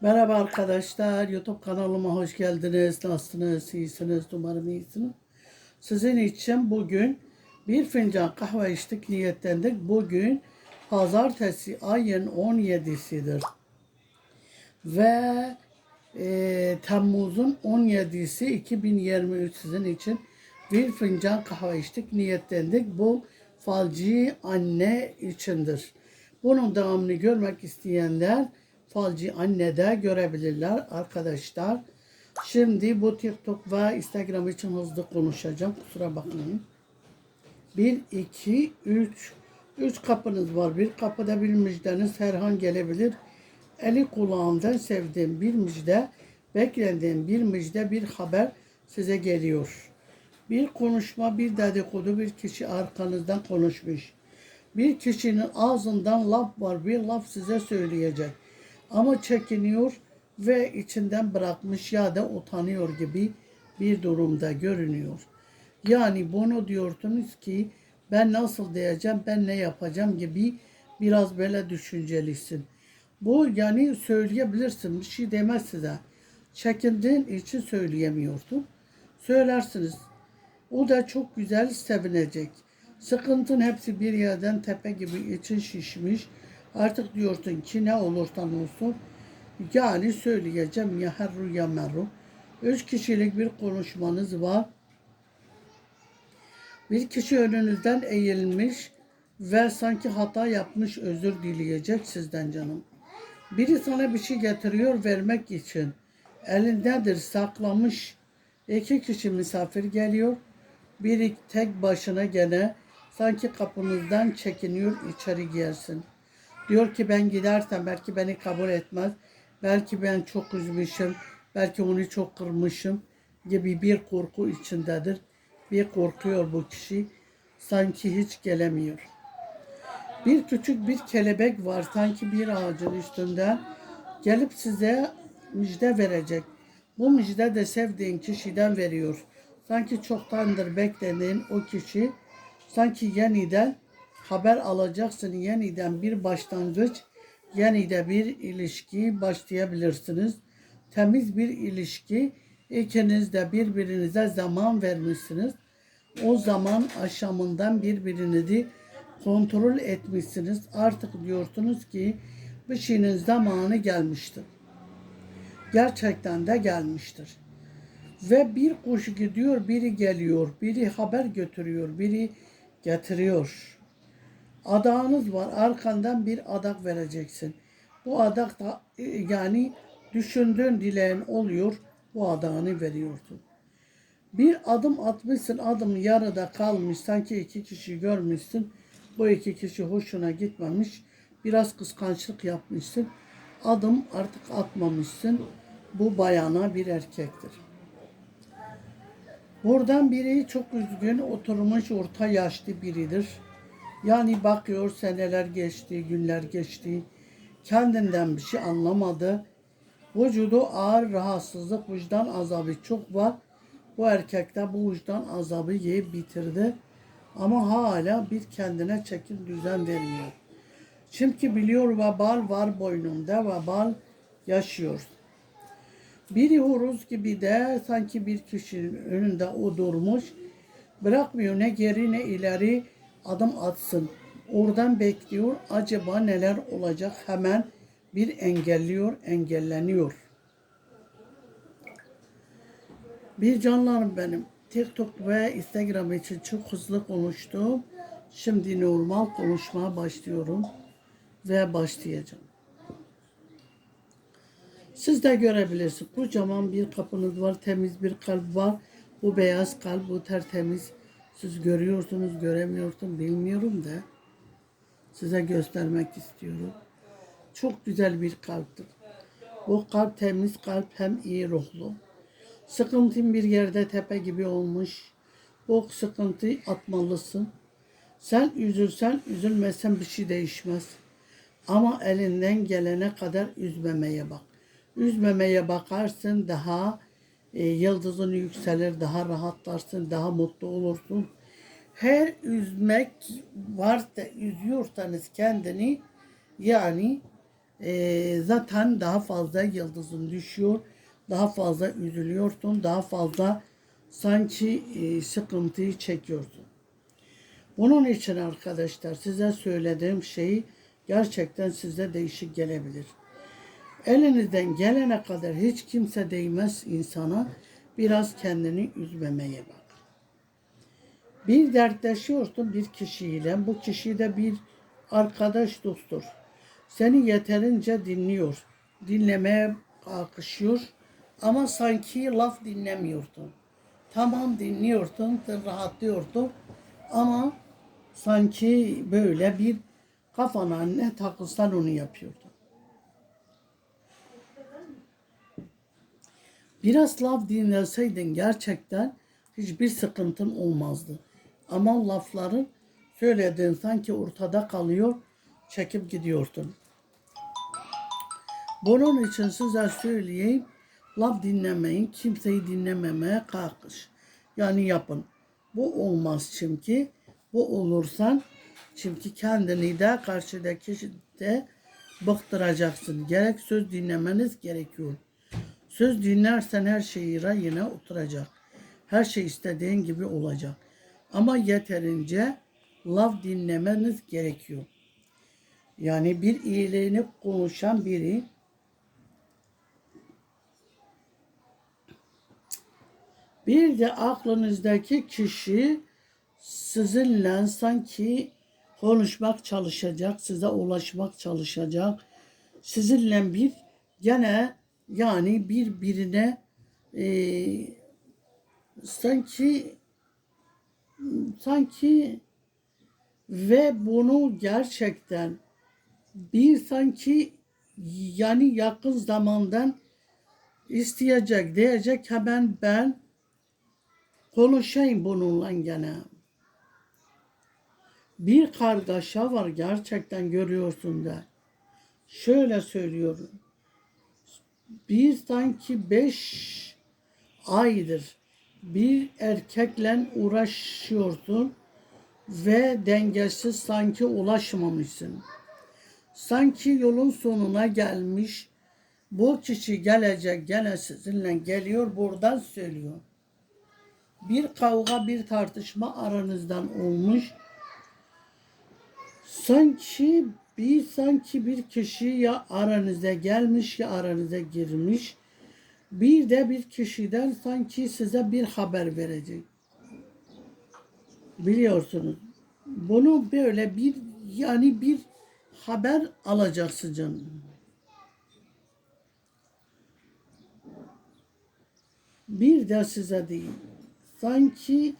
Merhaba arkadaşlar, YouTube kanalıma hoş geldiniz. Nasılsınız, iyisiniz, umarım iyisiniz. Sizin için bugün bir fincan kahve içtik, niyetlendik. Bugün pazartesi ayın 17'sidir. Ve e, Temmuz'un 17'si 2023 sizin için bir fincan kahve içtik, niyetlendik. Bu falcı anne içindir. Bunun devamını görmek isteyenler falcı annede görebilirler arkadaşlar. Şimdi bu TikTok ve Instagram için hızlı konuşacağım. Kusura bakmayın. 1, 2, 3. 3 kapınız var. Bir kapıda bir müjdeniz her gelebilir. Eli kulağından sevdiğim bir müjde, beklendiğim bir müjde, bir haber size geliyor. Bir konuşma, bir dedikodu, bir kişi arkanızdan konuşmuş. Bir kişinin ağzından laf var, bir laf size söyleyecek. Ama çekiniyor ve içinden bırakmış ya da utanıyor gibi bir durumda görünüyor. Yani bunu diyorsunuz ki ben nasıl diyeceğim, ben ne yapacağım gibi biraz böyle düşüncelisin. Bu yani söyleyebilirsin, bir şey demez size. Çekindiğin için söyleyemiyorsun. Söylersiniz. O da çok güzel sevinecek. Sıkıntın hepsi bir yerden tepe gibi için şişmiş. Artık diyorsun ki ne olursan olsun yani söyleyeceğim ya herru ya merru. Üç kişilik bir konuşmanız var. Bir kişi önünüzden eğilmiş ve sanki hata yapmış özür dileyecek sizden canım. Biri sana bir şey getiriyor vermek için. Elindedir saklamış. İki kişi misafir geliyor. Biri tek başına gene sanki kapınızdan çekiniyor içeri girsin. Diyor ki ben gidersem belki beni kabul etmez. Belki ben çok üzmüşüm. Belki onu çok kırmışım gibi bir korku içindedir. Bir korkuyor bu kişi. Sanki hiç gelemiyor. Bir küçük bir kelebek var sanki bir ağacın üstünde. Gelip size müjde verecek. Bu müjde de sevdiğin kişiden veriyor. Sanki çoktandır beklediğin o kişi sanki yeniden haber alacaksın. Yeniden bir başlangıç, yeniden bir ilişki başlayabilirsiniz. Temiz bir ilişki. İkiniz de birbirinize zaman vermişsiniz. O zaman aşamından birbirinizi kontrol etmişsiniz. Artık diyorsunuz ki bir şeyin zamanı gelmiştir. Gerçekten de gelmiştir. Ve bir kuş gidiyor, biri geliyor, biri haber götürüyor, biri getiriyor. Adağınız var, arkandan bir adak vereceksin. Bu adak da e, yani düşündüğün dileğin oluyor, bu adağını veriyorsun. Bir adım atmışsın, adım yarıda kalmış, sanki iki kişi görmüşsün. Bu iki kişi hoşuna gitmemiş, biraz kıskançlık yapmışsın. Adım artık atmamışsın. Bu bayana bir erkektir. Buradan biri çok üzgün oturmuş orta yaşlı biridir. Yani bakıyor seneler geçti, günler geçti. Kendinden bir şey anlamadı. Vücudu ağır rahatsızlık, vicdan azabı çok var. Bu erkekte bu vicdan azabı yiyip bitirdi. Ama hala bir kendine çekim düzen vermiyor. Çünkü biliyor vebal var boynunda, vebal yaşıyor. Biri horoz gibi de sanki bir kişinin önünde o durmuş. Bırakmıyor ne geri ne ileri adım atsın. Oradan bekliyor acaba neler olacak hemen bir engelliyor, engelleniyor. Bir canlarım benim. TikTok ve Instagram için çok hızlı konuştum. Şimdi normal konuşmaya başlıyorum ve başlayacağım. Siz de görebilirsiniz. Kocaman bir kapınız var, temiz bir kalp var. Bu beyaz kalp, bu tertemiz. Siz görüyorsunuz, göremiyorsunuz bilmiyorum da. Size göstermek istiyorum. Çok güzel bir kalptir. Bu kalp temiz kalp hem iyi ruhlu. Sıkıntın bir yerde tepe gibi olmuş. Bu sıkıntıyı atmalısın. Sen üzülsen üzülmesen bir şey değişmez. Ama elinden gelene kadar üzmemeye bak. Üzmemeye bakarsın daha e, yıldızın yükselir, daha rahatlarsın, daha mutlu olursun. Her üzmek varsa üzüyorsanız kendini yani e, zaten daha fazla yıldızın düşüyor. Daha fazla üzülüyorsun. Daha fazla sanki e, sıkıntıyı çekiyorsun. Bunun için arkadaşlar size söylediğim şey gerçekten size değişik gelebilir. Elinizden gelene kadar hiç kimse değmez insana. Biraz kendini üzmemeye bak. Bir dertleşiyorsun bir kişiyle. Bu kişi de bir arkadaş dosttur. Seni yeterince dinliyor. Dinlemeye kalkışıyor. Ama sanki laf dinlemiyorsun. Tamam dinliyorsun, rahatlıyorsun. Ama sanki böyle bir kafana ne takılsan onu yapıyordun. Biraz laf dinleseydin gerçekten hiçbir sıkıntın olmazdı. Ama lafların söylediğin sanki ortada kalıyor, çekip gidiyordun. Bunun için size söyleyeyim, laf dinlemeyin, kimseyi dinlememeye kalkış. Yani yapın. Bu olmaz çünkü. Bu olursan çünkü kendini de karşıdaki de bıktıracaksın. Gerek söz dinlemeniz gerekiyor. Söz dinlersen her şey rayına oturacak. Her şey istediğin gibi olacak. Ama yeterince laf dinlemeniz gerekiyor. Yani bir iyiliğini konuşan biri bir de aklınızdaki kişi sizinle sanki konuşmak çalışacak, size ulaşmak çalışacak. Sizinle bir gene yani birbirine e, sanki sanki ve bunu gerçekten bir sanki yani yakın zamandan isteyecek diyecek hemen ben konuşayım bununla gene. Bir kargaşa var gerçekten görüyorsun da. Şöyle söylüyorum. Bir sanki beş aydır bir erkekle uğraşıyorsun ve dengesiz sanki ulaşmamışsın. Sanki yolun sonuna gelmiş. Bu kişi gelecek gene sizinle geliyor buradan söylüyor. Bir kavga bir tartışma aranızdan olmuş. Sanki bir sanki bir kişi ya aranıza gelmiş ya aranıza girmiş. Bir de bir kişiden sanki size bir haber verecek. Biliyorsunuz. Bunu böyle bir yani bir haber alacaksın canım. Bir de size diyeyim. Sanki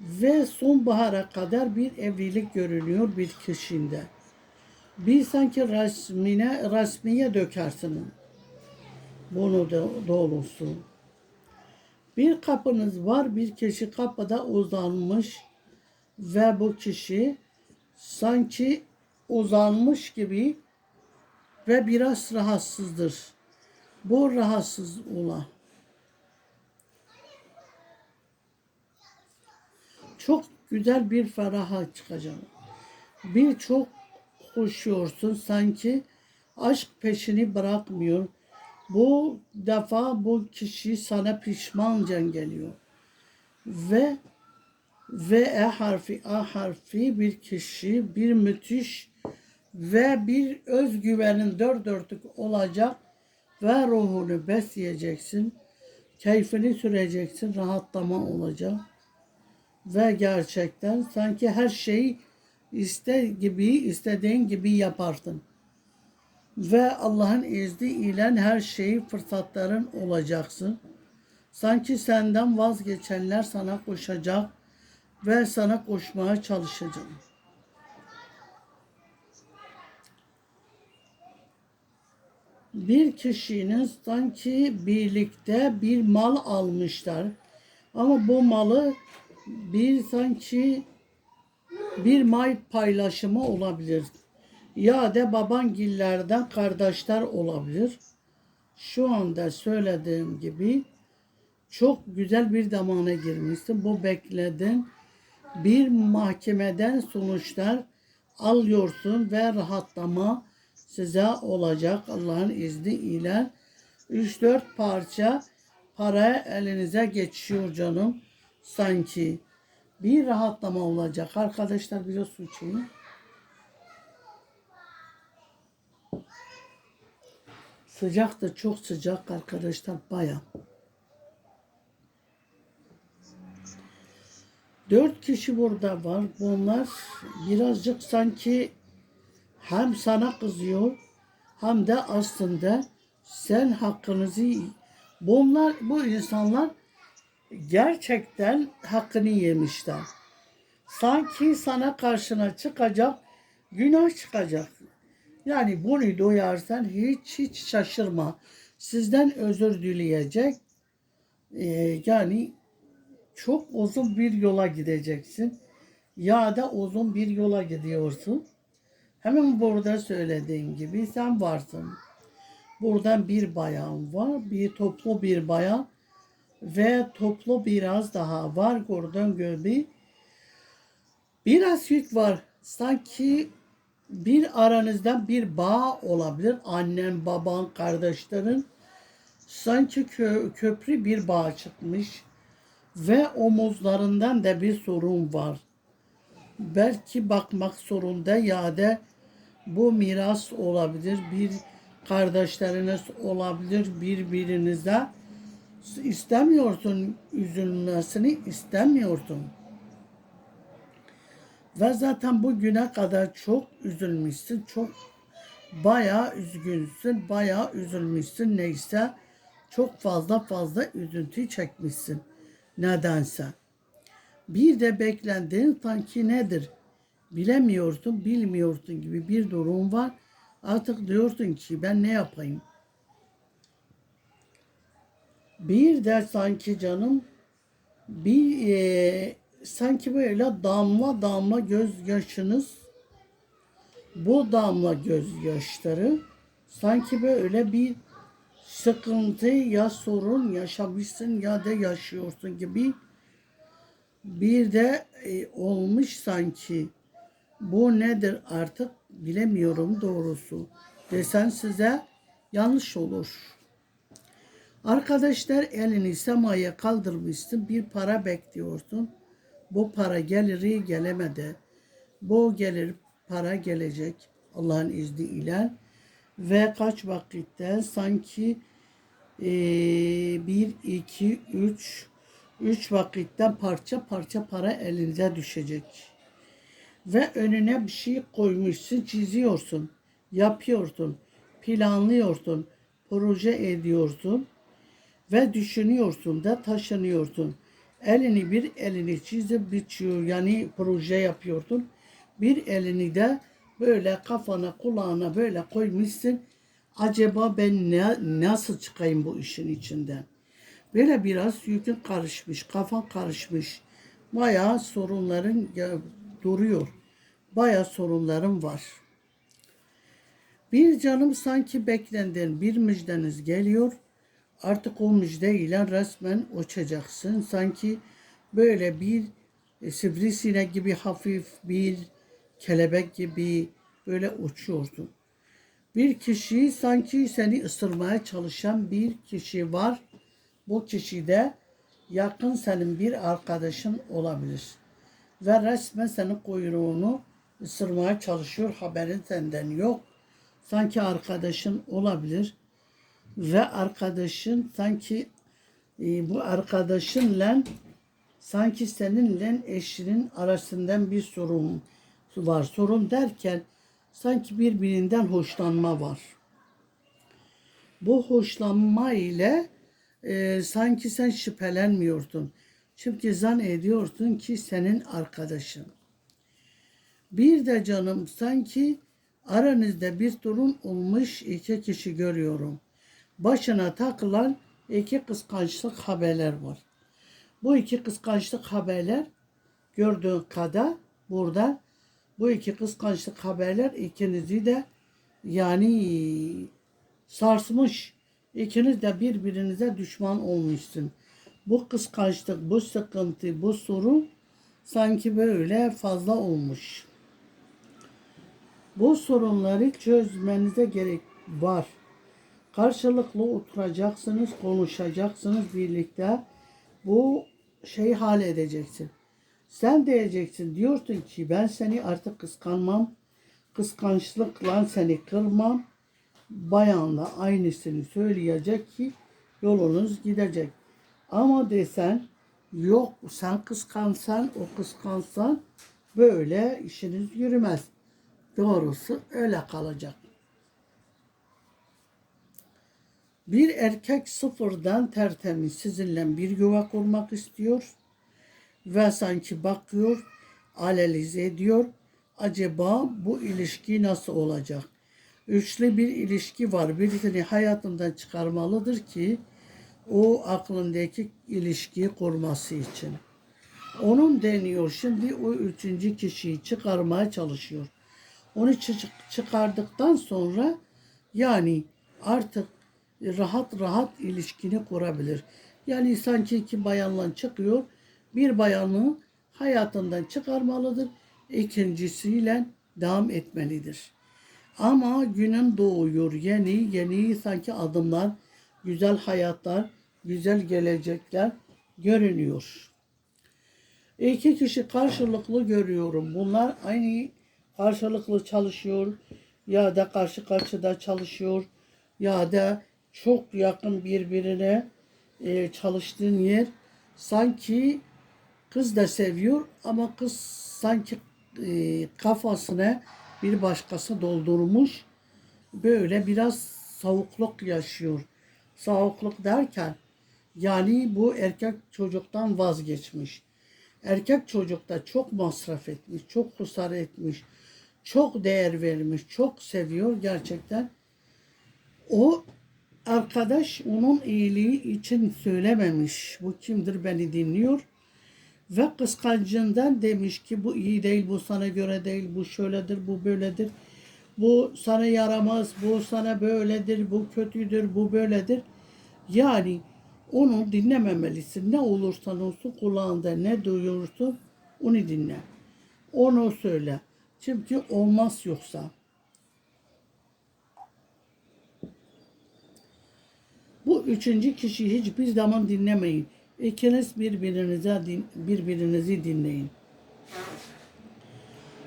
ve sonbahara kadar bir evlilik görünüyor bir kişinde. Bir sanki resmine, resmiye dökersin bunu da doğrusu. Bir kapınız var, bir kişi kapıda uzanmış ve bu kişi sanki uzanmış gibi ve biraz rahatsızdır. Bu rahatsız olan. Çok güzel bir feraha çıkacak. Birçok koşuyorsun sanki aşk peşini bırakmıyor. Bu defa bu kişi sana pişmanca geliyor. Ve ve E harfi A harfi bir kişi bir müthiş ve bir özgüvenin dört dörtlük olacak ve ruhunu besleyeceksin. Keyfini süreceksin. Rahatlama olacak. Ve gerçekten sanki her şeyi iste gibi istediğin gibi yaparsın. Ve Allah'ın izniyle her şeyi fırsatların olacaksın. Sanki senden vazgeçenler sana koşacak ve sana koşmaya çalışacak. Bir kişinin sanki birlikte bir mal almışlar. Ama bu malı bir sanki bir may paylaşımı olabilir. Ya da babangillerden kardeşler olabilir. Şu anda söylediğim gibi çok güzel bir zamana girmişsin. Bu bekledin. Bir mahkemeden sonuçlar alıyorsun ve rahatlama size olacak Allah'ın izniyle. 3-4 parça para elinize geçiyor canım sanki. Bir rahatlama olacak. Arkadaşlar biraz su içeyim. Sıcak da çok sıcak arkadaşlar baya. Dört kişi burada var. Bunlar birazcık sanki hem sana kızıyor hem de aslında sen hakkınızı bunlar bu insanlar gerçekten hakkını yemişler. Sanki sana karşına çıkacak, günah çıkacak. Yani bunu duyarsan hiç hiç şaşırma. Sizden özür dileyecek. Ee, yani çok uzun bir yola gideceksin. Ya da uzun bir yola gidiyorsun. Hemen burada söylediğim gibi sen varsın. Buradan bir bayan var, bir toplu bir bayan ve toplu biraz daha var gördüğün gibi. Biraz yük var. Sanki bir aranızdan bir bağ olabilir. Annen, baban, kardeşlerin. Sanki kö- köprü bir bağ çıkmış ve omuzlarından da bir sorun var. Belki bakmak zorunda ya da bu miras olabilir. Bir kardeşleriniz olabilir birbirinize. İstemiyorsun üzülmesini istemiyorsun. Ve zaten bugüne kadar çok üzülmüşsün. Çok bayağı üzgünsün. Bayağı üzülmüşsün. Neyse çok fazla fazla üzüntü çekmişsin. Nedense. Bir de beklendiğin sanki nedir? Bilemiyorsun, bilmiyorsun gibi bir durum var. Artık diyorsun ki ben ne yapayım? Bir de sanki canım bir e, sanki böyle damla damla gözyaşınız bu damla gözyaşları sanki böyle bir sıkıntı ya sorun yaşamışsın ya da yaşıyorsun gibi bir de e, olmuş sanki. Bu nedir artık bilemiyorum doğrusu. Desen size yanlış olur. Arkadaşlar elini semaya kaldırmışsın bir para bekliyorsun. Bu para geliri gelemedi. Bu gelir para gelecek Allah'ın izniyle. Ve kaç vakitte sanki e, bir, iki, üç, üç vakitten parça parça para elinize düşecek. Ve önüne bir şey koymuşsun, çiziyorsun, yapıyorsun, planlıyorsun, proje ediyorsun ve düşünüyorsun da taşınıyorsun. Elini bir elini çizip biçiyor yani proje yapıyorsun. Bir elini de böyle kafana kulağına böyle koymuşsun. Acaba ben ne, nasıl çıkayım bu işin içinden? Böyle biraz yükün karışmış, kafan karışmış. Bayağı sorunların duruyor. Bayağı sorunlarım var. Bir canım sanki beklenden bir müjdeniz geliyor. Artık o müjdeyle resmen uçacaksın. Sanki böyle bir e, sivrisinek gibi hafif bir kelebek gibi böyle uçuyorsun. Bir kişi sanki seni ısırmaya çalışan bir kişi var. Bu kişi de yakın senin bir arkadaşın olabilir. Ve resmen senin kuyruğunu ısırmaya çalışıyor. Haberin senden yok. Sanki arkadaşın olabilir. Ve arkadaşın sanki e, bu arkadaşınla sanki seninle eşinin arasından bir sorun var. Sorun derken sanki birbirinden hoşlanma var. Bu hoşlanma ile e, sanki sen şüphelenmiyordun. Çünkü zan ediyorsun ki senin arkadaşın. Bir de canım sanki aranızda bir durum olmuş iki kişi görüyorum. Başına takılan iki kıskançlık haberler var. Bu iki kıskançlık haberler gördüğün kadar burada bu iki kıskançlık haberler ikinizi de yani sarsmış. İkiniz de birbirinize düşman olmuşsun. Bu kıskançlık, bu sıkıntı, bu sorun sanki böyle fazla olmuş. Bu sorunları çözmenize gerek var. Karşılıklı oturacaksınız, konuşacaksınız birlikte. Bu şeyi halledeceksin. Sen diyeceksin, diyorsun ki ben seni artık kıskanmam. Kıskançlıkla seni kırmam. Bayanla aynısını söyleyecek ki yolunuz gidecek. Ama desen yok sen kıskansan o kıskansan böyle işiniz yürümez. Doğrusu öyle kalacak. Bir erkek sıfırdan tertemiz sizinle bir yuva kurmak istiyor ve sanki bakıyor, analiz ediyor. Acaba bu ilişki nasıl olacak? Üçlü bir ilişki var. Birisini hayatından çıkarmalıdır ki o aklındaki ilişkiyi kurması için. Onun deniyor şimdi o üçüncü kişiyi çıkarmaya çalışıyor. Onu çı- çıkardıktan sonra yani artık rahat rahat ilişkini kurabilir. Yani sanki iki bayanla çıkıyor. Bir bayanı hayatından çıkarmalıdır. İkincisiyle devam etmelidir. Ama günün doğuyor. Yeni yeni sanki adımlar, güzel hayatlar, güzel gelecekler görünüyor. İki kişi karşılıklı görüyorum. Bunlar aynı karşılıklı çalışıyor ya da karşı karşıda çalışıyor ya da çok yakın birbirine e, çalıştığın yer sanki kız da seviyor ama kız sanki e, kafasına bir başkası doldurmuş böyle biraz soğukluk yaşıyor. Soğukluk derken yani bu erkek çocuktan vazgeçmiş. Erkek çocukta çok masraf etmiş, çok kusar etmiş, çok değer vermiş, çok seviyor gerçekten. O arkadaş onun iyiliği için söylememiş. Bu kimdir beni dinliyor. Ve kıskancından demiş ki bu iyi değil, bu sana göre değil, bu şöyledir, bu böyledir. Bu sana yaramaz, bu sana böyledir, bu kötüdür, bu böyledir. Yani onu dinlememelisin. Ne olursan olsun kulağında ne duyuyorsun onu dinle. Onu söyle. Çünkü olmaz yoksa. Bu üçüncü kişiyi hiçbir zaman dinlemeyin. İkiniz birbirinize din, birbirinizi dinleyin.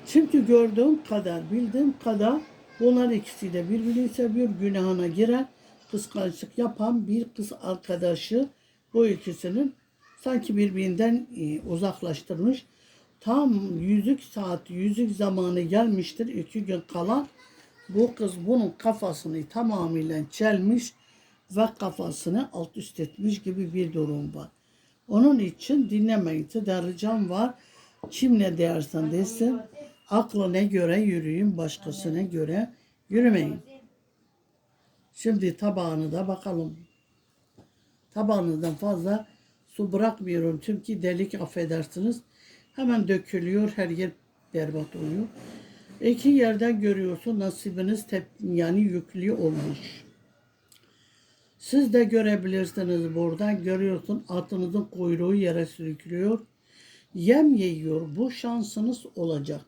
Çünkü gördüğüm kadar, bildiğim kadar bunlar ikisi de birbirini seviyor. Günahına giren, kıskançlık yapan bir kız arkadaşı bu ikisinin sanki birbirinden e, uzaklaştırmış. Tam yüzük saat, yüzük zamanı gelmiştir. iki gün kalan bu kız bunun kafasını tamamıyla çelmiş ve kafasını alt üst etmiş gibi bir durum var. Onun için dinlemeyin. Tedarrıcan var. Kim ne dersen desin. Aklına göre yürüyün. Başkasına göre yürümeyin. Şimdi tabağını da bakalım. Tabağınızdan fazla su bırakmıyorum. Çünkü delik affedersiniz. Hemen dökülüyor. Her yer berbat oluyor. İki yerden görüyorsun nasibiniz tep yani yüklü olmuş. Siz de görebilirsiniz buradan. Görüyorsun atınızın kuyruğu yere sürüklüyor. Yem yiyor. Bu şansınız olacak.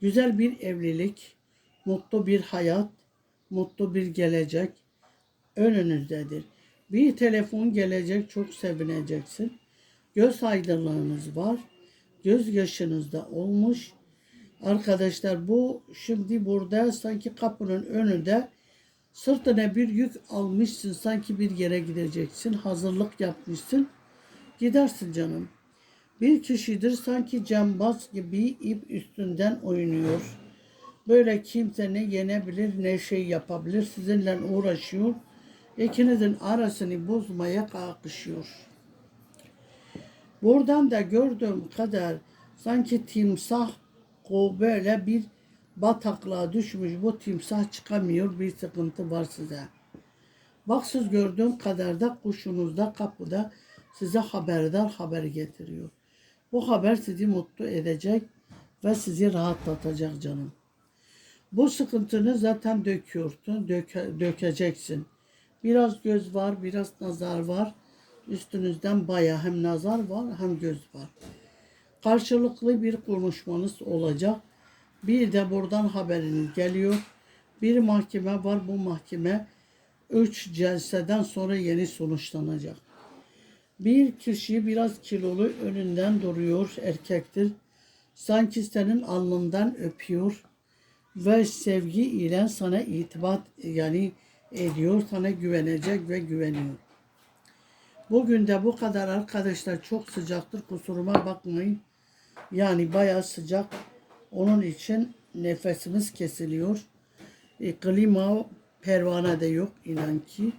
Güzel bir evlilik, mutlu bir hayat, mutlu bir gelecek önünüzdedir. Bir telefon gelecek çok sevineceksin. Göz aydınlığınız var. Göz yaşınız da olmuş. Arkadaşlar bu şimdi burada sanki kapının önünde Sırtına bir yük almışsın sanki bir yere gideceksin. Hazırlık yapmışsın. Gidersin canım. Bir kişidir sanki cambaz gibi ip üstünden oynuyor. Böyle kimse ne yenebilir ne şey yapabilir. Sizinle uğraşıyor. İkinizin arasını bozmaya kalkışıyor. Buradan da gördüğüm kadar sanki timsah böyle bir bataklığa düşmüş bu timsah çıkamıyor bir sıkıntı var size. Bak siz gördüğüm kadar da kuşunuzda kapıda size haberdar haber getiriyor. Bu haber sizi mutlu edecek ve sizi rahatlatacak canım. Bu sıkıntını zaten döküyorsun, döke, dökeceksin. Biraz göz var, biraz nazar var. Üstünüzden baya hem nazar var hem göz var. Karşılıklı bir konuşmanız olacak Bir de buradan haberiniz geliyor. Bir mahkeme var. Bu mahkeme 3 celseden sonra yeni sonuçlanacak. Bir kişi biraz kilolu önünden duruyor erkektir. Sanki senin alnından öpüyor ve sevgi ile sana itibat yani ediyor, sana güvenecek ve güveniyor. Bugün de bu kadar arkadaşlar çok sıcaktır kusuruma bakmayın. Yani bayağı sıcak. Onun için nefesimiz kesiliyor. E, klima pervane de yok inan ki.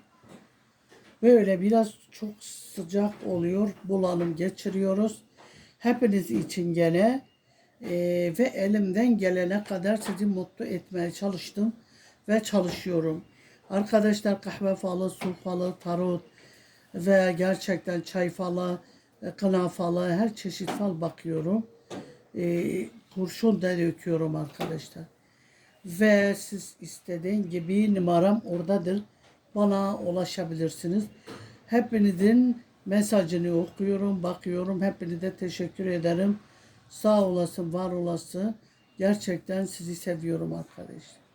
Böyle biraz çok sıcak oluyor. Bulanım geçiriyoruz. Hepiniz için gene e, ve elimden gelene kadar sizi mutlu etmeye çalıştım ve çalışıyorum. Arkadaşlar kahve falı, su falı, tarot ve gerçekten çay falı, e, kına falı her çeşit fal bakıyorum. E, kurşun da döküyorum arkadaşlar. Ve siz istediğin gibi numaram oradadır. Bana ulaşabilirsiniz. Hepinizin mesajını okuyorum, bakıyorum. Hepinize teşekkür ederim. Sağ olasın, var olasın. Gerçekten sizi seviyorum arkadaşlar.